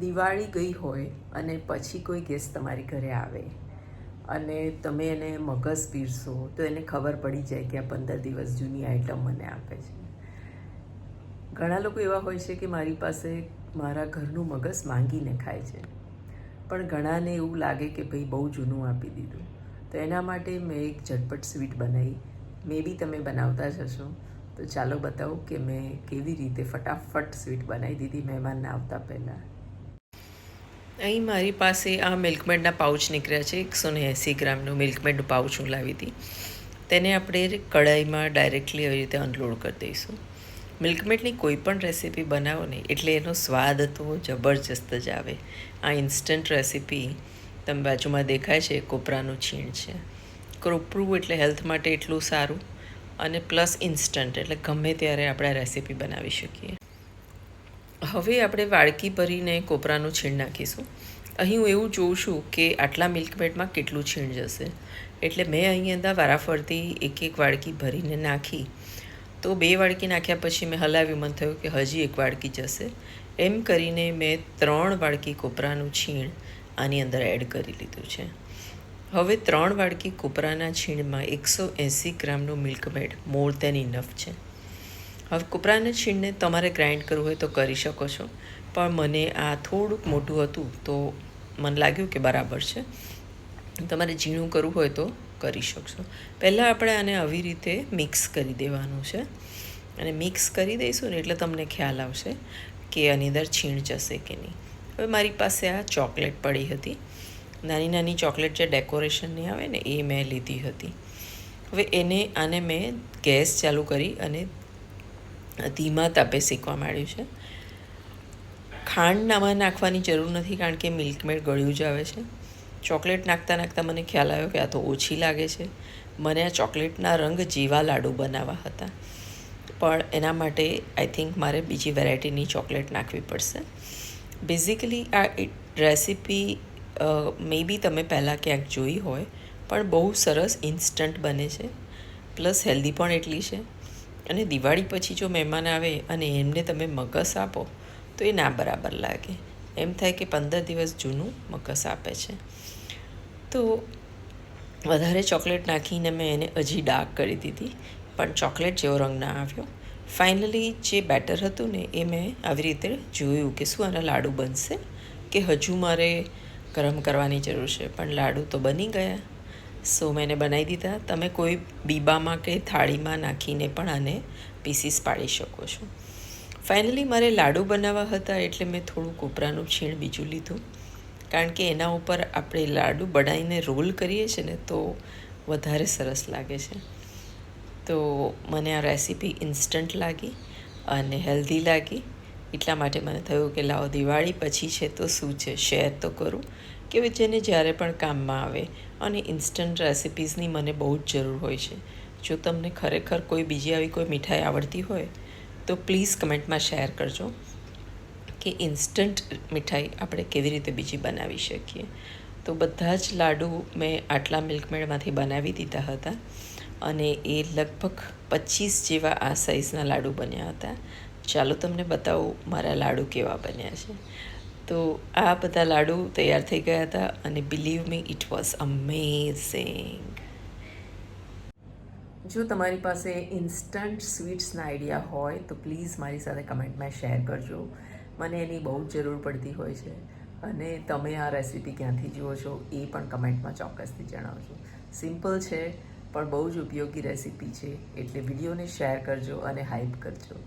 દિવાળી ગઈ હોય અને પછી કોઈ ગેસ્ટ તમારી ઘરે આવે અને તમે એને મગજ પીરશો તો એને ખબર પડી જાય કે આ પંદર દિવસ જૂની આઈટમ મને આપે છે. ઘણા લોકો એવા હોય છે કે મારી પાસે મારા ઘરનું મગજ માંગીને ખાય છે. પણ ઘણાને એવું લાગે કે ભાઈ બહુ જૂનું આપી દીધું. તો એના માટે મેં એક ઝટપટ સ્વીટ બનાવી મે બી તમે બનાવતા જ હશો. તો ચાલો બતાવું કે મેં કેવી રીતે ફટાફટ સ્વીટ બનાવી દીધી મહેમાનને આવતા પહેલાં. અહીં મારી પાસે આ મિલ્કમેડના પાઉચ નીકળ્યા છે, એકસો ને એંસી ગ્રામનું મિલ્કમેડનું પાઉચ હું લાવી હતી. તેને આપણે કઢાઈમાં ડાયરેક્ટલી આવી રીતે અનલોડ કરી દઈશું. મિલ્કમેડની કોઈ પણ રેસીપી બનાવો ને, એટલે એનો સ્વાદ તો જબરજસ્ત જ આવે. આ ઇન્સ્ટન્ટ રેસીપી તમે બાજુમાં દેખાય છે, કોપરાનું છીણ છે. કોપરું એટલે હેલ્થ માટે એટલું સારું અને પ્લસ ઇન્સ્ટન્ટ, એટલે ગમે ત્યારે આપણે આ રેસીપી બનાવી શકીએ. હવે આપણે વાડકી ભરીને કોપરાનું છીણ નાખીશું. અહીં હું એવું જોઉં છું કે આટલા મિલ્કમેડમાં કેટલું છીણ જશે. એટલે મેં અહીં અંદર વારાફરતી એક એક વાડકી ભરીને નાખી. તો બે વાડકી નાખ્યા પછી મેં હલાવ્યું. મન થયું કે હજી એક વાડકી જશે. એમ કરીને મેં ત્રણ વાડકી કોપરાનું છીણ આની અંદર એડ કરી લીધું છે. હવે ત્રણ વાડકી કોપરાના છીણમાં એકસો એંસી ગ્રામનું મિલ્કમેડ મોર દેન ઇનફ છે. હવે કૂપરાના છીણને તમારે ગ્રાઇન્ડ કરવું હોય તો કરી શકો છો. પણ મને આ થોડુંક મોટું હતું તો મને લાગ્યું કે બરાબર છે. તમારે ઝીણું કરવું હોય તો કરી શકશો. પહેલાં આપણે આને આવી રીતે મિક્સ કરી દેવાનું છે. અને મિક્સ કરી દઈશું ને એટલે તમને ખ્યાલ આવશે કે આની અંદર છીણ જશે કે નહીં. હવે મારી પાસે આ ચોકલેટ પડી હતી. નાની નાની ચોકલેટ જે ડેકોરેશનની આવે ને એ મેં લીધી હતી. હવે એને આને મેં ગેસ ચાલુ કરી અને ધીમા તાપે શીખવા માંડ્યું છે. ખાંડ નામાં નાખવાની જરૂર નથી કારણ કે મિલ્કમેડ ગળ્યું જ આવે છે. ચોકલેટ નાખતા નાખતા મને ખ્યાલ આવ્યો કે આ તો ઓછી લાગે છે. મને આ ચોકલેટના રંગ જેવા લાડુ બનાવવા હતા. પણ એના માટે આઈ થિંક મારે બીજી વેરાયટીની ચોકલેટ નાખવી પડશે. બેઝિકલી આ રેસીપી મે બી તમે પહેલાં ક્યાંક જોઈ હોય, પણ બહુ સરસ ઇન્સ્ટન્ટ બને છે. પ્લસ હેલ્ધી પણ એટલી છે. અને દિવાળી પછી જો મહેમાન આવે અને એમને તમે મગસ આપો, તો એ ના બરાબર લાગે. એમ થાય કે પંદર દિવસ જૂનું મગસ આપે છે. તો વધારે ચોકલેટ નાખીને મેં એને હજી ડાર્ક કરી દીધી, પણ ચોકલેટ જેવો રંગ ના આવ્યો. ફાઇનલી જે બેટર હતું ને એ મેં આવી રીતે જોયું કે શું આના લાડુ બનશે, કે હજુ મારે ગરમ કરવાની જરૂર છે, પણ લાડુ તો બની ગયા. સો મેં બનાવી દીધા. તમે કોઈ બીબામાં કે થાળીમાં નાખીને પણ આને પીસીસ પાડી શકો છો. ફાઇનલી મારે લાડુ બનાવવા હતા એટલે મેં થોડું કોપરાનું છીણ બીજું લીધું. કારણ કે એના ઉપર આપણે લાડુ બનાવીને રોલ કરીએ છીએ ને તો વધારે સરસ લાગે છે. તો મને આ રેસીપી ઇન્સ્ટન્ટ લાગી અને હેલ્ધી લાગી. એટલા માટે મને થયું કે લાવો દિવાળી પછી છે તો શું છે? શેર તો કરું. કે જેને જ્યારે પણ કામમાં આવે અને ઇન્સ્ટન્ટ રેસિપીઝની મને બહુ જ જરૂર હોય છે. જો તમને ખરેખર કોઈ બીજી આવી કોઈ મીઠાઈ આવડતી હોય, તો પ્લીઝ કમેન્ટમાં શેર કરજો કે ઇન્સ્ટન્ટ મીઠાઈ આપણે કેવી રીતે બીજી બનાવી શકીએ. તો બધા જ લાડુ મેં આટલા મિલ્કમેડમાંથી બનાવી દીધા હતા અને એ લગભગ પચીસ જેવા આ સાઇઝના લાડુ બન્યા હતા. ચાલો તમને બતાવું મારા લાડુ કેવા બન્યા છે. તો આ બધા લાડુ તૈયાર થઈ ગયા હતા અને believe me it was amazing જો તમારી પાસે ઇન્સ્ટન્ટ સ્વીટ્સના આઈડિયા હોય, તો પ્લીઝ મારી સાથે કમેન્ટમાં શેર કરજો. મને એની બહુ જ જરૂર પડતી હોય છે. અને તમે આ રેસીપી ક્યાંથી જુઓ છો, એ પણ કમેન્ટમાં ચોક્કસથી જણાવજો. સિમ્પલ છે, પણ બહુ જ ઉપયોગી રેસીપી છે. એટલે વિડીયોને શેર કરજો અને હાઇપ કરજો.